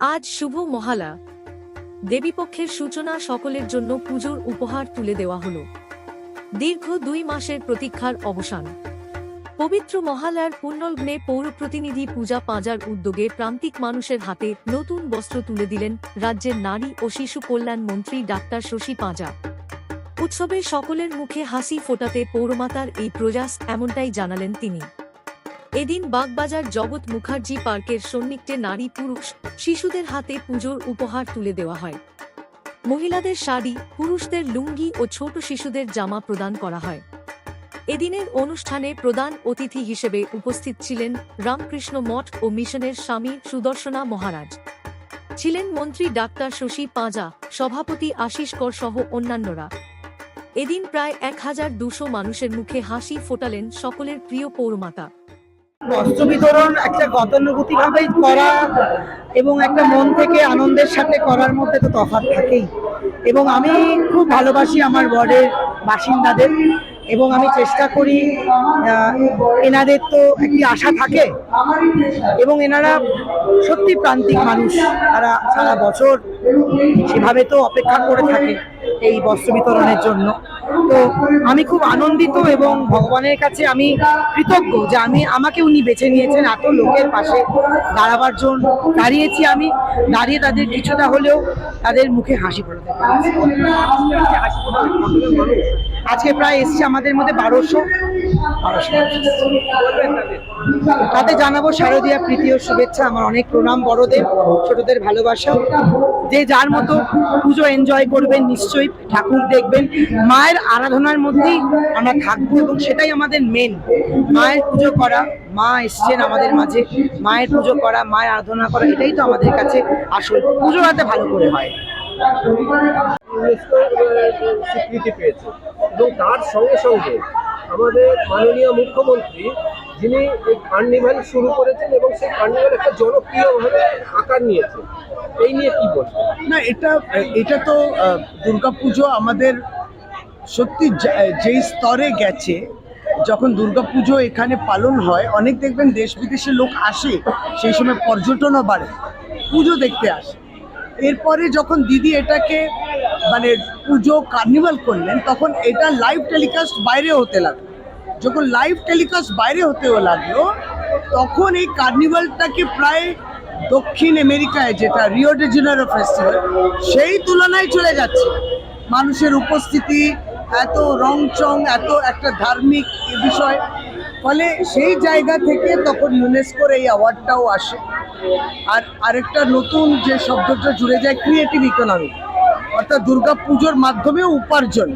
আজ শুভ মহালা। দেবীপক্ষের সূচনা সকলের জন্য পুজোর উপহার তুলে দেওয়া হল। দীর্ঘ দুই মাসের প্রতীক্ষার অবসান। পবিত্র মহালয়ার পুণ্যলগ্নে পৌর প্রতিনিধি পূজা পাঁজার উদ্যোগে প্রান্তিক মানুষের হাতে নতুন বস্ত্র তুলে দিলেন রাজ্যের নারী ও শিশু কল্যাণ মন্ত্রী ডাক্তার শশী পাঁজা। উৎসবে সকলের মুখে হাসি ফোটাতে পৌরমাতার এই প্রয়াস এমনটাই জানালেন তিনি। এদিন বাগবাজার জগৎ মুখার্জি পার্কের সন্নিকটে নারী পুরুষ শিশুদের হাতে পুজোর উপহার তুলে দেওয়া হয়। মহিলাদের শাড়ি, পুরুষদের লুঙ্গি ও ছোট শিশুদের জামা প্রদান করা হয়। এদিনের অনুষ্ঠানে প্রধান অতিথি হিসেবে উপস্থিত ছিলেন রামকৃষ্ণ মঠ ও মিশনের স্বামী সুদর্শনা মহারাজ। ছিলেন মন্ত্রী ডাক্তার শশী পাঁজা, সভাপতি আশিস কর সহ অন্যান্যরা। এদিন প্রায় এক হাজার দুশো মানুষের মুখে হাসি ফোটালেন সকলের প্রিয় পৌরমাতা। বস্ত্র বিতরণ একটা গতানুগতিক ভাবেই করা এবং একটা মন থেকে আনন্দের সাথে করার মধ্যে তো তফাৎ থাকেই। এবং আমি খুব ভালোবাসি আমার ওয়ার্ডের বাসিন্দাদের এবং আমি চেষ্টা করি এনাদের তো একটি আশা থাকে এবং এনারা সত্যি প্রান্তিক মানুষ। তারা সারা বছর সেভাবে তো অপেক্ষা করে থাকে এই বস্ত্র বিতরণের জন্য। তো আমি খুব আনন্দিত এবং ভগবানের কাছে আমি কৃতজ্ঞ যে আমি, আমাকে উনি বেছে নিয়েছেন। এত লোকের পাশে দাঁড়াবার জন্য দাঁড়িয়েছি আমি। দাঁড়িয়ে তাদের কিছুটা হলেও তাদের মুখে হাসি ফোটাতে আজকে প্রায় এসছে আমাদের মধ্যে বারোশো। বারোশো। তাতে জানাব শারদীয়া প্রীতি ও শুভেচ্ছা, আমার অনেক প্রণাম বড়দের, ছোটদের ভালোবাসা। যে যার মতো পুজো এনজয় করবেন, নিশ্চয়ই ঠাকুর দেখবেন। মায়ের আরাধনার মধ্যেই আমরা থাকব এবং সেটাই আমাদের মেন মায়ের পুজো করা, মা এসছেন আমাদের মাঝে। মায়ের পুজো করা, মায়ের আরাধনা করা, এটাই তো আমাদের কাছে আসল। পুজো যাতে ভালো করে হয়। স্বীকৃতি পেয়েছে। এবং তার সঙ্গে সঙ্গে আমাদের মাননীয় মুখ্যমন্ত্রী, যিনি এই কার্নিভাল শুরু করেছেন এবং সেই কার্নিভাল একটা জনপ্রিয়ভাবে আকার নিয়েছে এই নিয়ে কি বলবেন? না, এটা এটা তো দুর্গাপুজো আমাদের সত্যি যেই স্তরে গেছে, যখন দুর্গাপুজো এখানে পালন হয়, অনেক দেখবেন দেশ বিদেশের লোক আসে, সেই সময় পর্যটনও বাড়ে, পুজো দেখতে আসে। এরপরে যখন দিদি এটাকে মানে পুজো কার্নিভাল করলেন, তখন এটা লাইভ টেলিকাস্ট বাইরে হতে লাগল। যখন লাইভ টেলিকাস্ট বাইরে হতেও লাগল, তখন এই কার্নিভালটাকে প্রায় দক্ষিণ আমেরিকায়, যেটা রিও ডে জেনারো ফেস্টিভ্যাল সেই তুলনায় চলে যাচ্ছে। মানুষের উপস্থিতি, এত রংচং, এত একটা ধার্মিক বিষয়, ফলে সেই জায়গা থেকে তখন ইউনেস্কোর এই অ্যাওয়ার্ডটাও আসে। আর আরেকটা নতুন যে শব্দটা জুড়ে যায় ক্রিয়েটিভ ইকোনমি অর্থাৎ দুর্গা পুজোর মাধ্যমেও উপার্জন।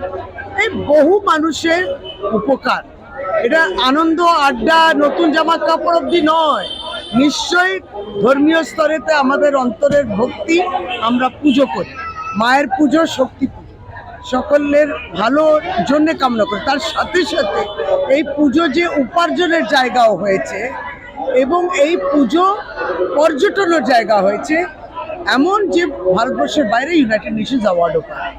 এই বহু মানুষের উপকার। এটা আনন্দ, আড্ডা, নতুন জামা কাপড় অব্দি নয়। নিশ্চয়ই ধর্মীয় স্তরেতে আমাদের অন্তরের ভক্তি আমরা পুজো করি। মায়ের পুজো, শক্তি পুজো। সকলের ভালোর জন্য কামনা করি। তার সাথে সাথে এই পুজো যে উপার্জনের জায়গাও হয়েছে এবং এই পুজো পর্যটনের জায়গা হয়েছে এমন যে ভারতবর্ষের বাইরে ইউনাইটেড নেশনস অ্যাওয়ার্ডও পায়।